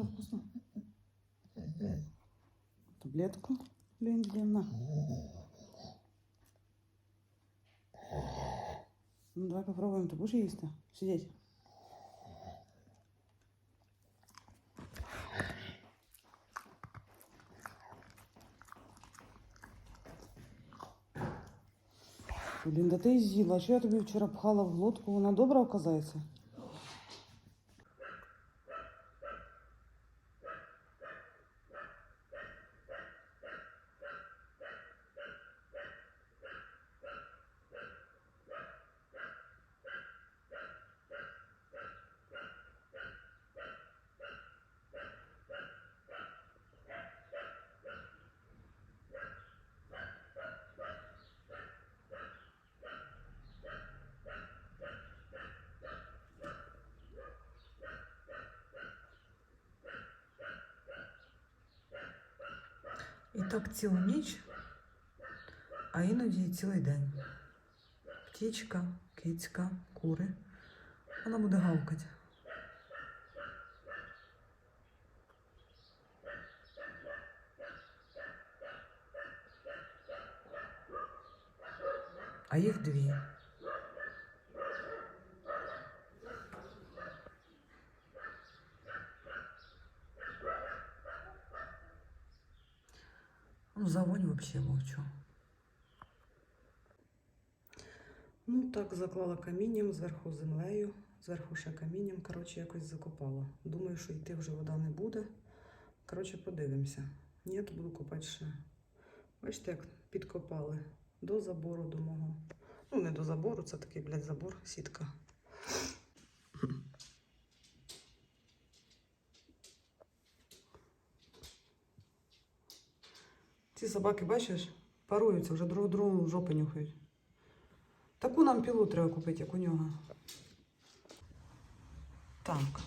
Вкусно, вкусно. Таблетку Линдина. Ну, давай попробуем. Ты будешь есть-то? Сидеть. Блін, да ти з'їла. Що я тобі вчора пхала в глотку? Вона добра оказається? І так цілу ніч, а іноді і цілий день. Птічка, кицька, кури. Вона буде гавкати. А їх дві. Ну, за вонь вообще мовчу. Ну, так заклала камінням, зверху землею, зверху ще камінням. Коротше, якось закопала. Думаю, що йти вже вода не буде. Коротше, подивимося. Ні, то буду копати ще. Бачите, як підкопали до забору до мого. Ну, не до забору, це такий, блядь, забор, сітка. Ці собаки, бачиш, паруються, вже друг другу жопи нюхають. Таку нам пілу треба купити, як у нього. Так.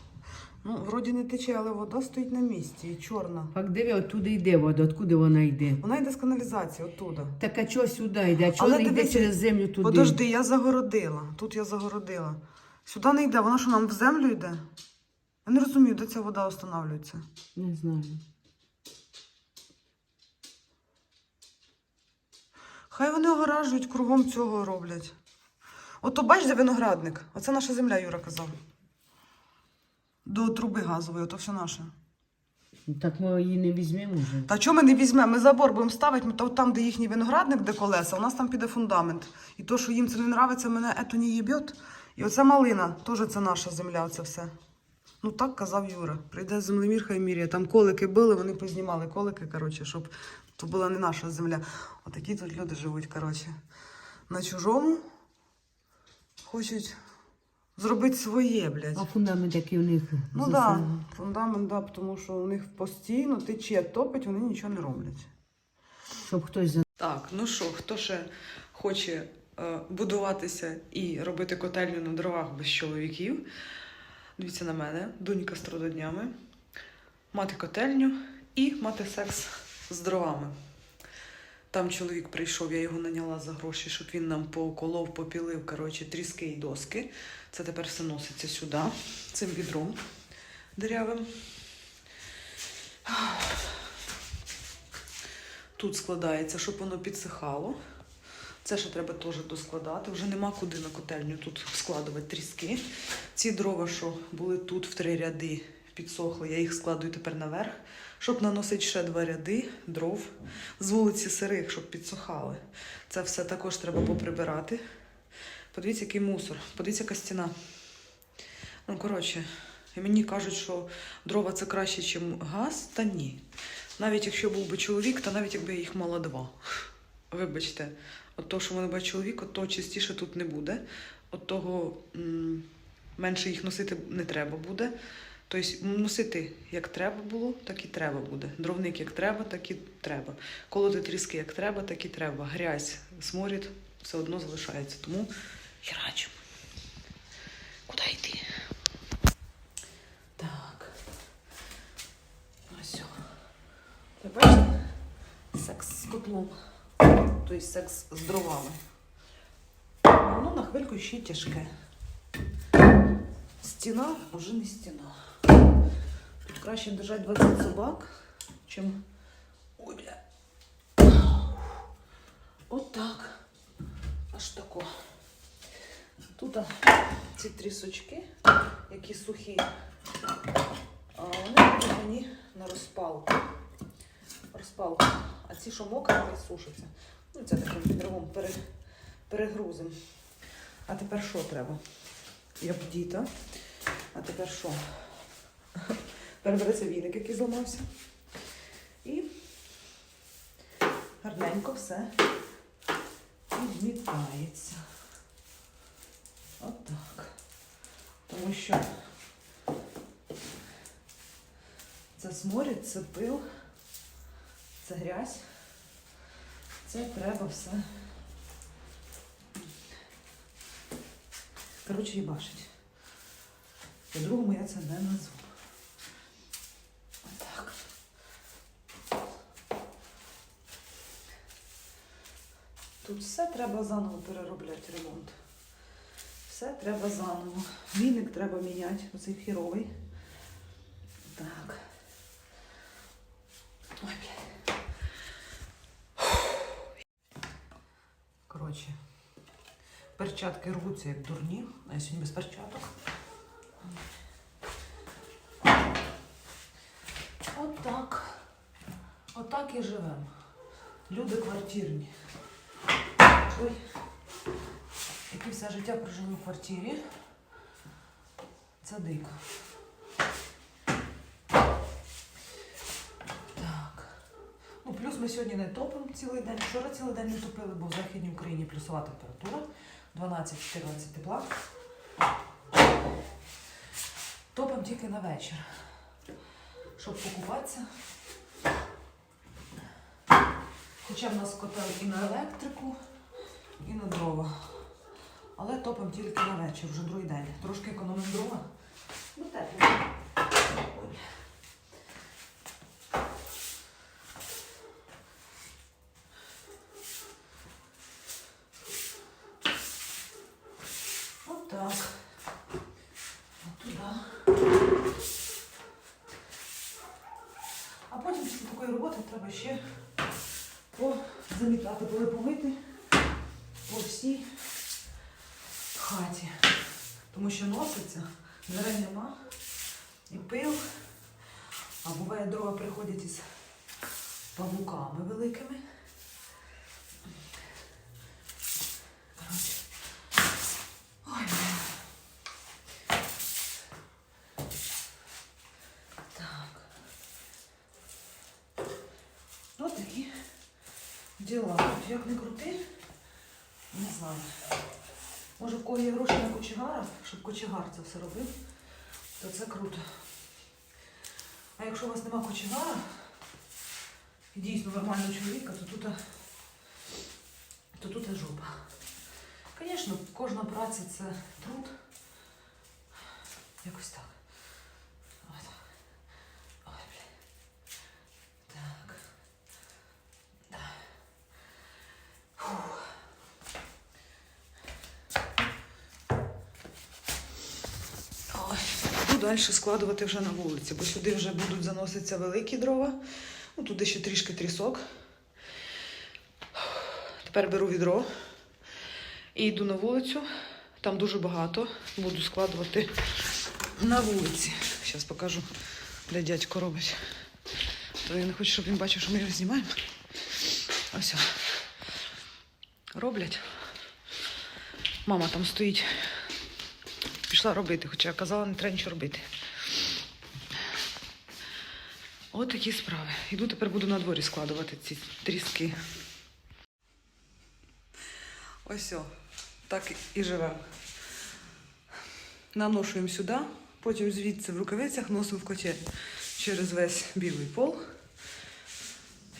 Ну, вроді не тече, але вода стоїть на місці і чорна. А де оттуда йде вода? Откуда вона йде? Вона йде з каналізації, оттуда. Так а чого сюди йде? А чого не йде через землю туди? Подожди, я загородила. Тут я загородила. Сюди не йде, вона що нам в землю йде? Я не розумію, де ця вода встановлюється. Не знаю. Хай вони огоражують кругом цього роблять. Ото бачиш, де виноградник. Оце наша земля, Юра казав. До труби газової, ото все наше. Ну, Так ми її не візьмемо вже. Та чого ми не візьмемо? Ми забор будемо ставити, то там, де їхній виноградник, де колеса, у нас там піде фундамент. І то, що їм це не нравиться, мене ето не їбьот. І оце малина, теж це наша земля, це все. Ну так казав Юра. Прийде землемір, хай міряє. Там колики били, вони познімали колики, коротше, щоб то була не наша земля. Отакі тут люди живуть, коротше. На чужому хочуть зробити своє, блядь. А фундамент який у них? Ну так, да, фундамент, да, тому що у них постійно тече, топить, вони нічого не роблять. Щоб хтось за Так, ну що, хто ще хоче е, будуватися і робити котельню на дровах без чоловіків? Дивіться на мене, донька з трудоднями, мати котельню і мати секс з дровами. Там чоловік прийшов, я його наняла за гроші, щоб він нам поколов, попілив, коротше, тріски і доски. Це тепер все носиться сюди, цим відром дирявим. Тут складається, щоб воно підсихало. Це ще треба теж доскладати. Вже нема куди на котельню тут складувати тріски. Ці дрова, що були тут в три ряди, підсохли, я їх складую тепер наверх, щоб наносити ще два ряди дров з вулиці сирих, щоб підсохали. Це все також треба поприбирати. Подивіться, який мусор, подивіться, яка стіна. Ну, коротше, мені кажуть, що дрова це краще, ніж газ, та ні. Навіть якщо був би чоловік, то навіть якби я їх мала два. Вибачте, от того, що в мене буде чоловік, от того чистіше тут не буде. От того м, менше їх носити не треба буде. Тобто носити як треба було, так і треба буде. Дровник як треба, так і треба. Колоти тріски як треба, так і треба. Грязь, сморід все одно залишається. Тому херачу. Куди йти? Так. Ось. Бачите? Секс з котлом. Тобто секс з дровами. Воно на хвильку ще тяжке. Стіна вже не стіна. Краще держати 20 собак, чим. Ой, бля. От так. Аж тако. Тут ці трісочки, які сухі, а вони будуть мені на розпалку. Розпалку. А ці, що мокрі, сушаться. Ну, це таким відривом пере, перегрузом. А тепер що треба? Я бдіта. А тепер що? Перебереться віник, який зламався. І гарненько все відмітається. Отак. Тому що це сморід, це пил, це грязь. Це треба все. Коротше, їбашить. По-другому я це не назву. Отак. Тут все треба заново переробляти ремонт. Все треба заново. Віник треба міняти, оцей хіровий. Так. Ой. Коротше, перчатки рвуться як дурні, а я сьогодні без перчаток. Отак. Отак і живемо. Люди квартирні. Ой. Які все життя прожили в квартирі. Це дико. Так. Ну, плюс ми сьогодні не топимо цілий день. Вчора цілий день не топили, бо в Західній Україні плюсова температура. 12-14 тепла. Топимо тільки на вечір. Щоб покупатися. Хоча в нас котел і на електрику, і на дрова. Але топимо тільки на вечір, вже другий день. Трошки економимо дрова. Ну, тепло. Отак. От туди. А потім після такої роботи треба ще позамітати, були помити по всій хаті. Тому що носиться, дверей нема, і пил. А буває дрова приходять із павуками великими. Ой. Так. Ось такі діла. Як не крути, не знаю. Може, в кого є гроші на кочегара, щоб кочегар це все робив, то це круто. А якщо у вас нема кочегара, і дійсно нормального чоловіка, то тут, то тут жопа. Звісно, кожна праця це труд. Якось так. От. Ой, блін. Так. Да. Фух. Ой, буду далі складувати вже на вулиці, бо сюди вже будуть заноситися великі дрова. Ну, туди ще трішки трісок. Тепер беру відро і йду на вулицю. Там дуже багато. Буду складувати на вулиці. Зараз покажу, де дядько робить. То я не хочу, щоб він бачив, що ми його знімаємо. Ось. Роблять. Мама там стоїть. Пішла робити, хоча я казала, не треба нічого робити. От такі справи. Іду тепер буду на дворі складувати ці тріски. Ось о, так і живемо. Наношуємо сюди, потім звідси в рукавицях носимо в котель через весь білий пол.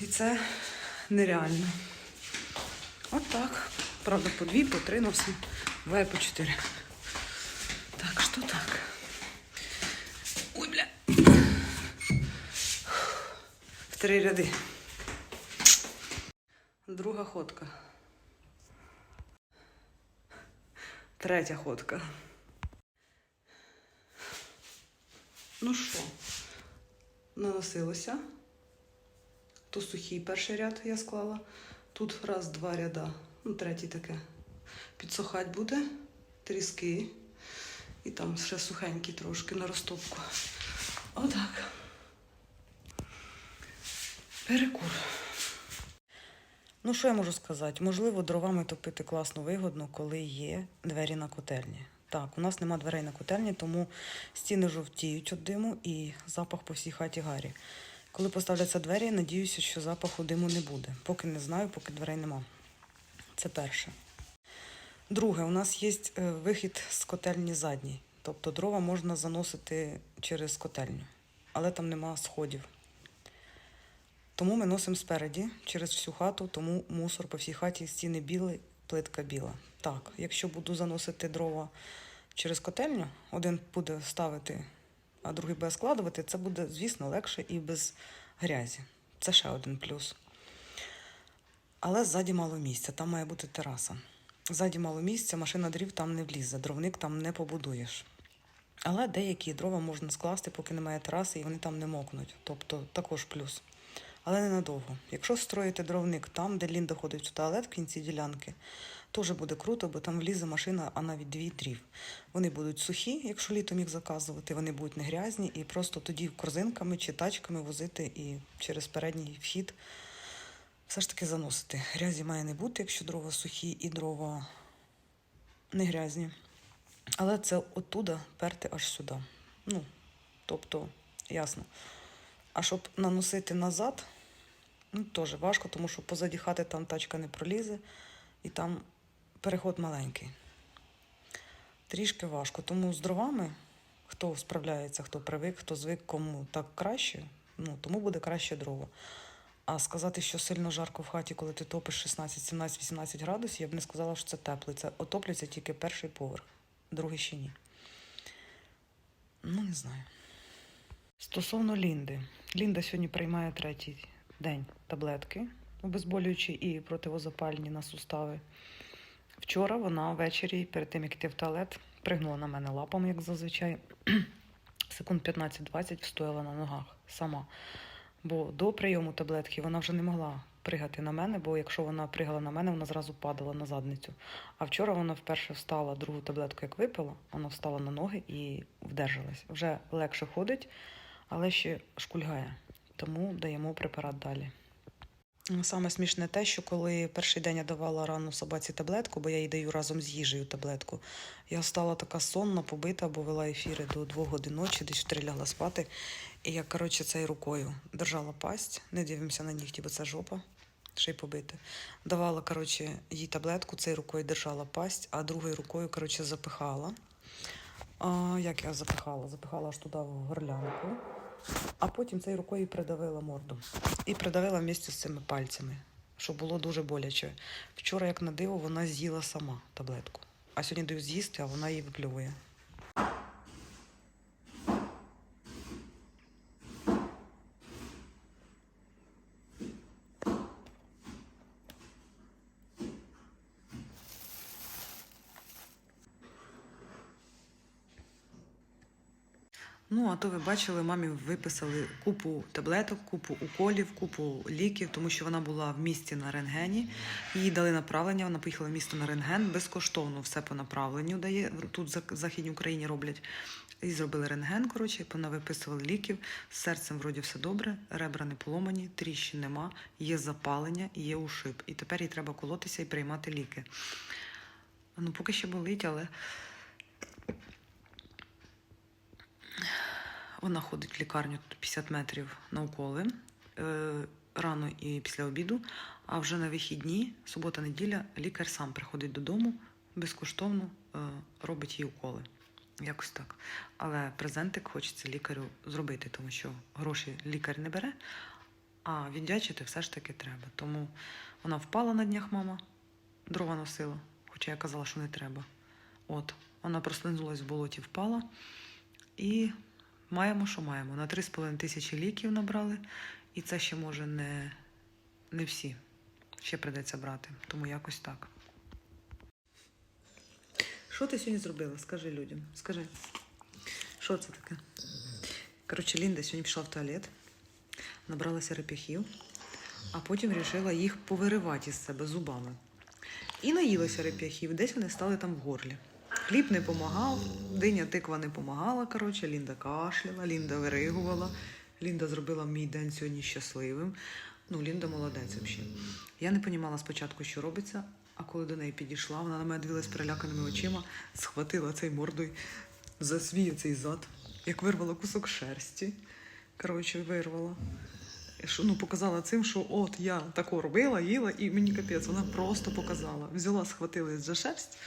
І це нереально. От так. Правда, по дві, по три носимо, буває по чотири. Так, що так? Ой, бля. В три ряди. Друга ходка. Третя ходка. Ну що, наносилося. То сухий перший ряд я склала. Тут раз, два ряда, ну, третій таке. Підсохать буде, тріски. І там ще сухенький трошки на розтопку. Отак. Перекур. Ну, що я можу сказати? Можливо, дровами топити класно вигодно, коли є двері на котельні. Так, у нас нема дверей на котельні, тому стіни жовтіють від диму і запах по всій хаті гарі. Коли поставляться двері, надіюся, що запаху диму не буде. Поки не знаю, поки дверей нема. Це перше. Друге, у нас є е, вихід з котельні задній. Тобто дрова можна заносити через котельню, але там нема сходів. Тому ми носимо спереді через всю хату, тому мусор по всій хаті, стіни білі, плитка біла. Так, якщо буду заносити дрова через котельню, один буде ставити, а другий буде складувати, це буде, звісно, легше і без грязі. Це ще один плюс. Але ззаді мало місця, там має бути тераса. Ззаді мало місця, машина дрів там не влізе, дровник там не побудуєш. Але деякі дрова можна скласти, поки немає тераси, і вони там не мокнуть. Тобто також плюс. Але ненадовго. Якщо строїти дровник там, де Лінда ходить в туалет в кінці ділянки, теж буде круто, бо там влізе машина, а навіть дві дрів. Вони будуть сухі, якщо літом їх заказувати, вони будуть не грязні, і просто тоді корзинками чи тачками возити і через передній вхід все ж таки заносити. Грязі має не бути, якщо дрова сухі і дрова не грязні. Але це оттуда перти аж сюди. Ну, тобто, ясно. А щоб наносити назад, ну, теж важко, тому що позаді хати там тачка не пролізе, і там переход маленький. Трішки важко. Тому з дровами, хто справляється, хто привик, хто звик, кому так краще, ну, тому буде краще дрова. А сказати, що сильно жарко в хаті, коли ти топиш 16, 17, 18 градусів, я б не сказала, що це. Це отоплюється тільки перший поверх, другий ще ні. Ну, не знаю. Стосовно Лінди. Лінда сьогодні приймає третій день таблетки, обезболюючі і противозапальні на сустави. Вчора вона ввечері, перед тим як йти в туалет, пригнула на мене лапами, як зазвичай. Секунд 15-20 встояла на ногах сама. Бо до прийому таблетки вона вже не могла пригати на мене, бо якщо вона пригала на мене, вона зразу падала на задницю. А вчора вона вперше встала, другу таблетку як випила, вона встала на ноги і вдержалась. Вже легше ходить, але ще шкульгає. Тому даємо препарат далі. Саме смішне те, що коли перший день я давала рано собаці таблетку, бо я їй даю разом з їжею таблетку, я стала така сонна, побита, бо вела ефіри до двох годин ночі, десь лягла спати. І я, коротше, цією рукою держала пасть, не дивимося на нігті, бо це жопа, ще й побити. Давала, коротше, їй таблетку, цією рукою держала пасть, а другою рукою, коротше, запихала. А, як я запихала? Запихала аж туди в горлянку, а потім цією рукою придавила морду. І придавила місце з цими пальцями, що було дуже боляче. Вчора, як на диво, вона з'їла сама таблетку. А сьогодні даю з'їсти, а вона її виплює. Ну, а то ви бачили, мамі виписали купу таблеток, купу уколів, купу ліків, тому що вона була в місті на рентгені. Їй дали направлення, вона поїхала в місто на рентген, безкоштовно все по направленню дає. Тут в Західній Україні роблять. І зробили рентген, коротше, вона виписували ліків. З серцем вроді все добре, ребра не поломані, тріщин нема, є запалення, є ушиб. І тепер їй треба колотися і приймати ліки. Ну, поки ще болить, але Вона ходить в лікарню 50 метрів на уколи е, рано і після обіду. А вже на вихідні, субота-неділя, лікар сам приходить додому безкоштовно е, робить їй уколи. Якось так. Але презентик хочеться лікарю зробити, тому що гроші лікар не бере, а віддячити все ж таки треба. Тому вона впала на днях, мама, дрова носила, хоча я казала, що не треба. От, вона прослизнулась в болоті, впала. І маємо, що маємо. На 3,5 тисячі ліків набрали, і це ще може не, не всі. Ще придеться брати. Тому якось так. Що ти сьогодні зробила? Скажи людям. Скажи. Що це таке? Коротше, Лінда сьогодні пішла в туалет. набралася реп'яхів, а потім вирішила їх повиривати із себе зубами. І наїлася реп'яхів, десь вони стали там в горлі. Хліб не помагав, диня тиква не помагала. Коротше, Лінда кашляла, Лінда виригувала. Лінда зробила мій день сьогодні щасливим. Ну, Лінда молодець взагалі. Я не розуміла спочатку, що робиться, а коли до неї підійшла, вона на мене дивилась переляканими очима, схватила цей мордою за свій цей зад, як вирвала кусок шерсті. Коротше, вирвала. Ну, показала цим, що от я тако робила, їла, і мені капець, вона просто показала. Взяла, схватилась за шерсть,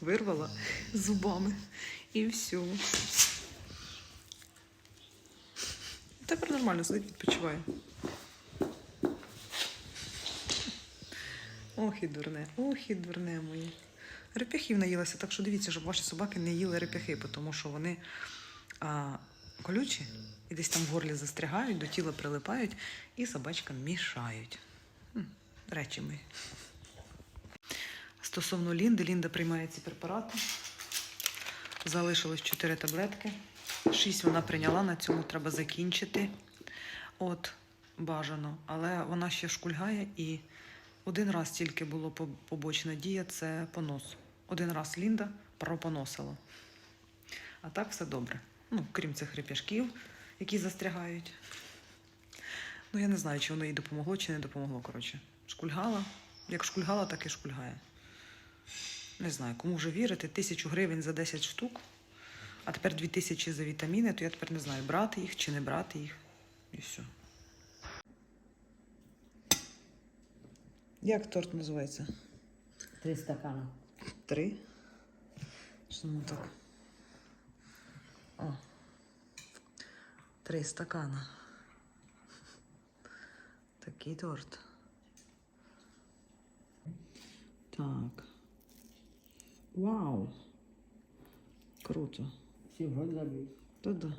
вирвала зубами і все. Тепер нормально сидить, відпочиває. Ох і дурне, ох і дурне моє. Реп'яхів наїлася, так що дивіться, щоб ваші собаки не їли реп'яхи, тому що вони а, колючі і десь там в горлі застрягають, до тіла прилипають і собачкам мішають. Речі мої. Стосовно Лінди, Лінда приймає ці препарати. Залишилось 4 таблетки. 6 вона прийняла, на цьому треба закінчити. От, бажано. Але вона ще шкульгає і один раз тільки було побочна дія це понос. Один раз Лінда пропоносила. А так все добре. Ну, крім цих реп'яшків, які застрягають. Ну, я не знаю, чи воно їй допомогло, чи не допомогло. Коротше, шкульгала. Як шкульгала, так і шкульгає. Не знаю, кому вже вірити. Тисячу гривень за 10 штук, а тепер дві тисячі за вітаміни, то я тепер не знаю, брати їх чи не брати їх. І все. Як торт називається? Три стакана. Три. Що ну так? О. Три стакана. Такий торт. Так. Вау. Круто. Всі в рот забив. Та да.